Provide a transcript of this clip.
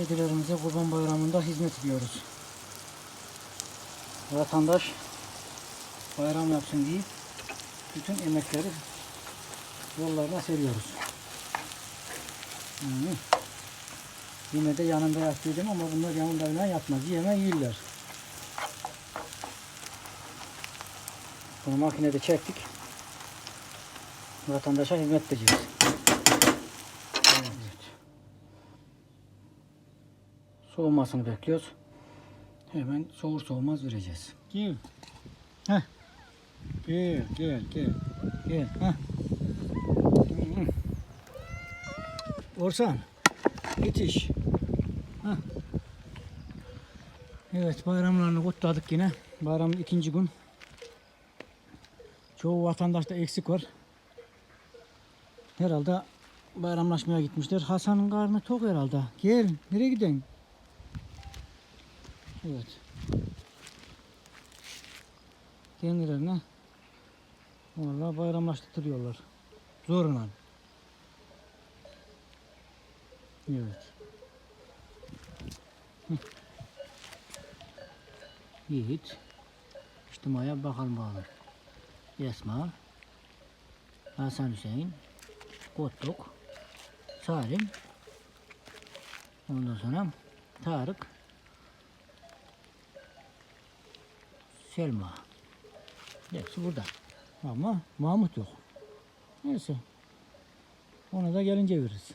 Kedilerimize kurban bayramında hizmet ediyoruz. Vatandaş bayram yapsın diye bütün emekleri yollarına seriyoruz. Hı. Yine de yanında yattıydım ama bunlar yanında falan yatmaz. Yeme yiyirler. Bunu makinede çektik. Vatandaşa hizmet edeceğiz. Evet. Soğumasını bekliyoruz. Hemen soğur soğumaz vereceğiz. Gel. Heh. Gel, gel, gel. Gel. Heh. Orsan. Yetiş. Heh. Evet bayramlarını kutladık yine. Bayramın ikinci gün. Çoğu vatandaşta eksik var. Herhalde bayramlaşmaya gitmişler. Hasan'ın karnı tok herhalde. Gel. Nereye gidelim? Evet. Kendilerine vallahi bayramlaştırıyorlar. Zorla. Evet. Hı. Yiğit. İçtimaya bakalım bakalım. Esma. Hasan Hüseyin. Kotluk. Salim. Ondan sonra Tarık. Selma. Hepsi burada. Ama Mahmut yok. Neyse. Ona da gelince veririz.